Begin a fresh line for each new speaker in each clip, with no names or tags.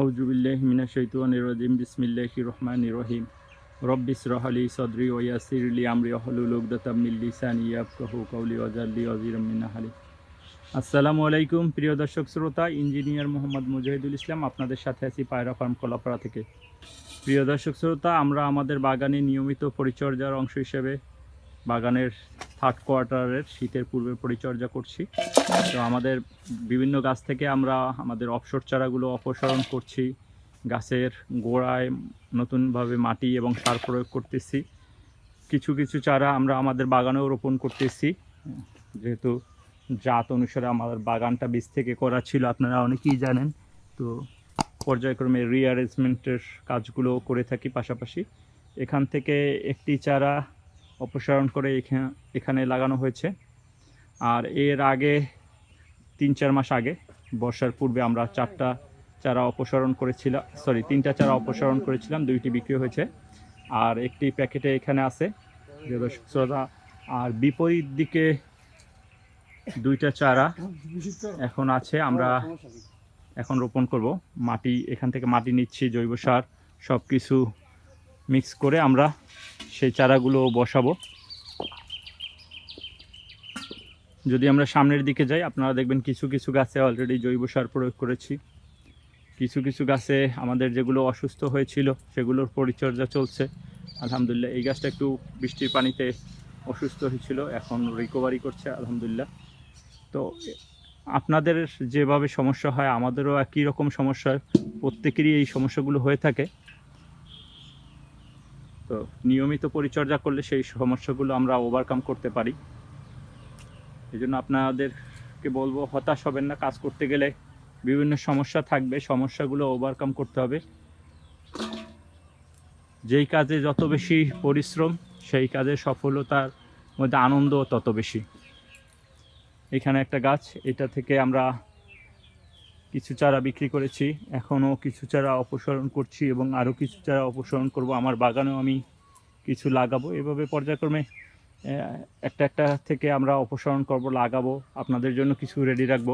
আউজুবিল্লাহ মিনা শৈতানির রাজিম বিসমিল্লাহির রহমানির রহিম। রব্বিস রহলি সদরি ওয়াসিরলি আমরি হলুল উকদাতাম মিন লিসানি ইয়াফকাহু কওলি ওয়াজাল্লি ওয়াজিরাম মিন আহলি। আসসালামু আলাইকুম, প্রিয় দর্শক শ্রোতা, ইঞ্জিনিয়ার মোহাম্মদ মুজাহিদুল ইসলাম আপনাদের সাথে আছি পায়রা ফার্ম কলাপাড়া থেকে। প্রিয় দর্শক শ্রোতা, আমরা আমাদের বাগানে নিয়মিত পরিচর্যার অংশ হিসেবে বাগানের থার্ড কোয়ার্টারের শীতের পূর্বে পরিচর্যা করছি। তো আমাদের বিভিন্ন গাছ থেকে আমরা আমাদের অবসর চারাগুলো অপসারণ করছি। গাছের গোড়ায় নতুনভাবে মাটি এবং সার প্রয়োগ করতেছি। কিছু কিছু চারা আমরা আমাদের বাগানেও রোপণ করতেছি। যেহেতু জাত অনুসারে আমাদের বাগানটা বীজ থেকে করা ছিল, আপনারা অনেকেই জানেন। তো পর্যায়ক্রমে রিঅ্যারেঞ্জমেন্টের কাজগুলো করে থাকি পাশাপাশি। এখান থেকে একটি চারা অপসারণ করে এখানে এখানে লাগানো হয়েছে। আর এর আগে তিন চার মাস আগে, বর্ষার পূর্বে আমরা চারটা চারা অপসারণ করেছিলাম সরি তিনটা চারা অপসারণ করেছিলাম, দুইটি বিক্রি হয়েছে। আর একটি প্যাকেটে এখানে আছে যে দর্শক শ্রোতা আর বিপরীত দিকে দুইটা চারা এখন আছে, আমরা এখন রোপণ করব। মাটি এখান থেকে মাটি নিচ্ছি, জৈব সার সব কিছু মিক্স করে আমরা সেই চারাগুলো বসাবো। যদি আমরা সামনের দিকে যাই, আপনারা দেখবেন কিছু কিছু গাছে অলরেডি জৈব সার প্রয়োগ করেছি। কিছু কিছু গাছে আমাদের যেগুলো অসুস্থ হয়েছিল, সেগুলোর পরিচর্যা চলছে। আলহামদুলিল্লাহ, এই গাছটা একটু বৃষ্টির পানিতে অসুস্থ হয়েছিল, এখন রিকভারি করছে, আলহামদুলিল্লাহ। তো আপনাদের যেভাবে সমস্যা হয়, আমাদেরও একই রকম সমস্যা। প্রত্যেকেরই এই সমস্যাগুলো হয়ে থাকে। তো নিয়মিত পরিচর্যা করলে সেই সমস্যাগুলো আমরা ওভারকাম করতে পারি। এই জন্য আপনাদেরকে বলব, হতাশ হবেন না। কাজ করতে গেলে বিভিন্ন সমস্যা থাকবে, সমস্যাগুলো ওভারকাম করতে হবে। যেই কাজে যত বেশি পরিশ্রম, সেই কাজে সফলতার মধ্যে আনন্দ তত বেশি। এখানে একটা গাছ, এটা থেকে আমরা কিছু চারা বিক্রি করেছি। এখনও কিছু চারা অপসারণ করছি এবং আরও কিছু চারা অপসারণ করব। আমার বাগানেও আমি কিছু লাগাবো। এভাবে পর্যায়ক্রমে একটা একটা থেকে আমরা অপসারণ করব, লাগাবো। আপনাদের জন্য কিছু রেডি রাখব।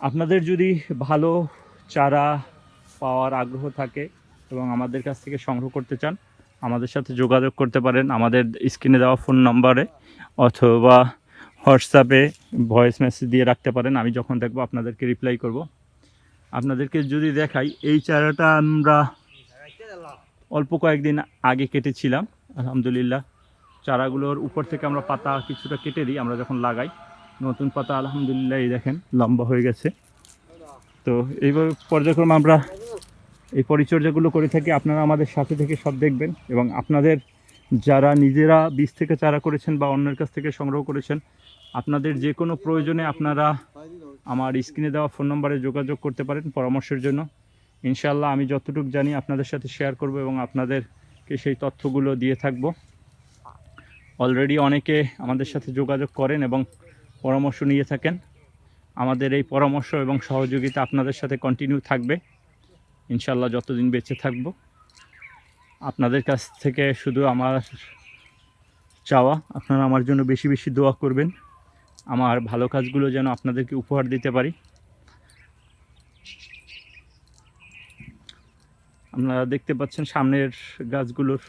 আপনাদের যদি ভালো চারা পাওয়ার আগ্রহ থাকে এবং আমাদের কাছ থেকে সংগ্রহ করতে চান, আমাদের সাথে যোগাযোগ করতে পারেন। আমাদের স্ক্রিনে দেওয়া ফোন নম্বরে অথবা হোয়াটসঅ্যাপে ভয়েস মেসেজ দিয়ে রাখতে পারেন। আমি যখন দেখব, আপনাদেরকে রিপ্লাই করব। আপনাদেরকে যদি দেখাই, এই চারাটা আমরা অল্প কয়েকদিন আগে কেটেছিলাম, আলহামদুলিল্লাহ। চারাগুলোর উপর থেকে আমরা পাতা কিছুটা কেটে দিই, আমরা যখন লাগাই, নতুন পাতা আলহামদুলিল্লাহ এই দেখেন লম্বা হয়ে গেছে। তো এইভাবে পর্যায়ক্রমে আমরা এই পরিচর্যাগুলো করে থাকি, আপনারা আমাদের সাথে থেকে সব দেখবেন এবং আপনাদের যারা নিজেরা বীজ থেকে চারা করেছেন বা অন্যের কাছ থেকে সংগ্রহ করেছেন, আপনাদের যে কোনো প্রয়োজনে আপনারা আমার স্ক্রিনে দেওয়া ফোন নম্বরে যোগাযোগ করতে পারেন পরামর্শের জন্য। ইনশাল্লাহ আমি যতটুকু জানি আপনাদের সাথে শেয়ার করব এবং আপনাদেরকে সেই তথ্যগুলো দিয়ে থাকব। অলরেডি অনেকে আমাদের সাথে যোগাযোগ করেন এবং পরামর্শ নিয়ে থাকেন। আমাদের এই পরামর্শ এবং সহযোগিতা আপনাদের সাথে কন্টিনিউ থাকবে। ইনশাল্লাহ যতদিন বেঁচে থাকব। আপনাদের কাছ থেকে শুধু আমার চাওয়া, আপনারা আমার জন্য বেশি বেশি দোয়া করবেন। আমার ভালো কাজগুলো যেন আপনাদেরকে উপহার দিতে পারি। আপনারা দেখতে পাচ্ছেন সামনের গাছগুলোর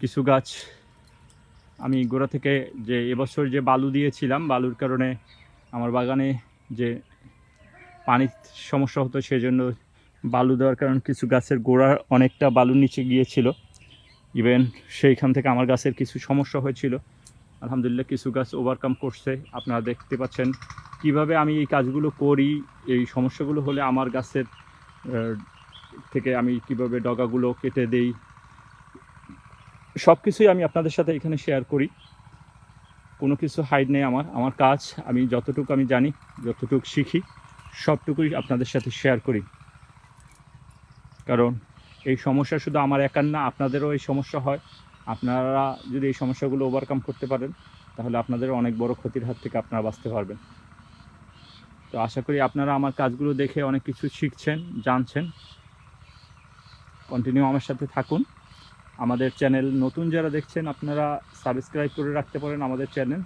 কিছু গাছ। আমি গোড়া থেকে যে এবছর যে বালু দিয়েছিলাম, বালুর কারণে আমার বাগানে যে পানির সমস্যা হতো, সেজন্য বালু দেওয়ার কারণ কিছু গাছের গোড়া অনেকটা বালুর নিচে গিয়েছিল। ইভেন সেইখান থেকে আমার গাছের কিছু সমস্যা হয়েছিল। আলহামদুলিল্লাহ কিছু গাছ ওভারকাম করছে। আপনারা দেখতে পাচ্ছেন কীভাবে আমি এই কাজগুলো করি, এই সমস্যাগুলো হলে আমার গাছের থেকে আমি কীভাবে ডগাগুলো কেটে দেই। সব কিছুই আমি আপনাদের সাথে এখানে শেয়ার করি। কোনো কিছু হাইড নেই আমার আমার কাজ, আমি যতটুকু আমি জানি, যতটুকু শিখি, সবটুকুই আপনাদের সাথে শেয়ার করি। কারণ এই সমস্যা শুধু আমার একার না, আপনাদেরও এই সমস্যা হয়। আপনারা যদি এই সমস্যাগুলো ওভারকাম করতে পারেন, তাহলে আপনাদের অনেক বড় ক্ষতির হাত থেকে আপনারা বাঁচতে পারবেন। তো আশা করি আপনারা আমার কাজগুলো দেখে অনেক কিছু শিখছেন, জানছেন। কন্টিনিউ আমার সাথে থাকুন। আমাদের চ্যানেল নতুন যারা দেখছেন, আপনারা সাবস্ক্রাইব করে রাখতে পারেন আমাদের চ্যানেল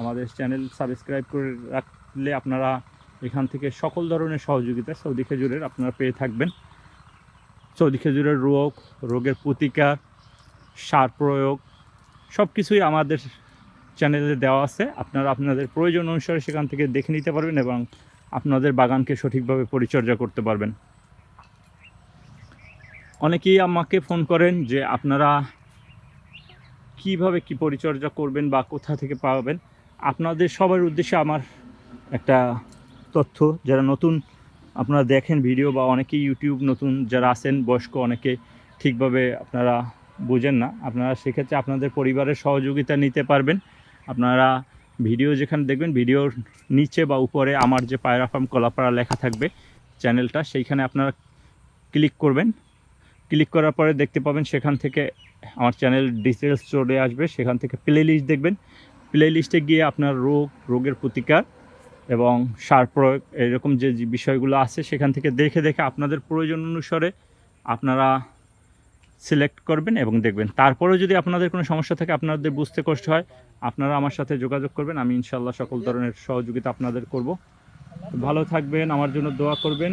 আমাদের চ্যানেল সাবস্ক্রাইব করে রাখলে আপনারা এখান থেকে সকল ধরনের সহযোগিতা সৌদি খেজুরের আপনারা পেয়ে থাকবেন। সৌদি খেজুরের রোগ, রোগের প্রতিকার, সার প্রয়োগ সব কিছুই আমাদের চ্যানেলে দেওয়া আছে। আপনারা আপনাদের প্রয়োজন অনুসারে সেখান থেকে দেখে নিতে পারবেন এবং আপনাদের বাগানকে সঠিকভাবে পরিচর্যা করতে পারবেন। অনেকেই আমাকে ফোন করেন যে আপনারা কীভাবে কি পরিচর্যা করবেন বা কোথা থেকে পাবেন। আপনাদের সবার উদ্দেশ্যে আমার একটা তথ্য, যারা নতুন আপনারা দেখেন ভিডিও বা অনেকেই ইউটিউব নতুন যারা আছেন, বয়স্ক অনেকে ঠিকভাবে আপনারা বোঝেন না। আপনারা সেক্ষেত্রে আপনাদের পরিবারের সহযোগিতা নিতে পারবেন। আপনারা ভিডিও যেখানে দেখবেন, ভিডিওর নিচে বা উপরে আমার যে পায়রা ফার্ম কলাপাড়া লেখা থাকবে চ্যানেলটা, সেইখানে আপনারা ক্লিক করবেন। ক্লিক করার পরে দেখতে পাবেন সেখান থেকে আমার চ্যানেল ডিটেলস চলে আসবে, সেখান থেকে প্লে লিস্ট দেখবেন। প্লে লিস্টে গিয়ে আপনার রোগ, রোগের প্রতিকার এবং সার প্রয়োগ, এরকম যে বিষয়গুলো আছে সেখান থেকে দেখে দেখে আপনাদের প্রয়োজন অনুসারে আপনারা সিলেক্ট করবেন এবং দেখবেন। তারপরেও যদি আপনাদের কোনো সমস্যা থাকে, আপনাদের বুঝতে কষ্ট হয়, আপনারা আমার সাথে যোগাযোগ করবেন, আমি ইনশাল্লাহ সকল ধরনের সহযোগিতা আপনাদের করব। ভালো থাকবেন, আমার জন্য দোয়া করবেন।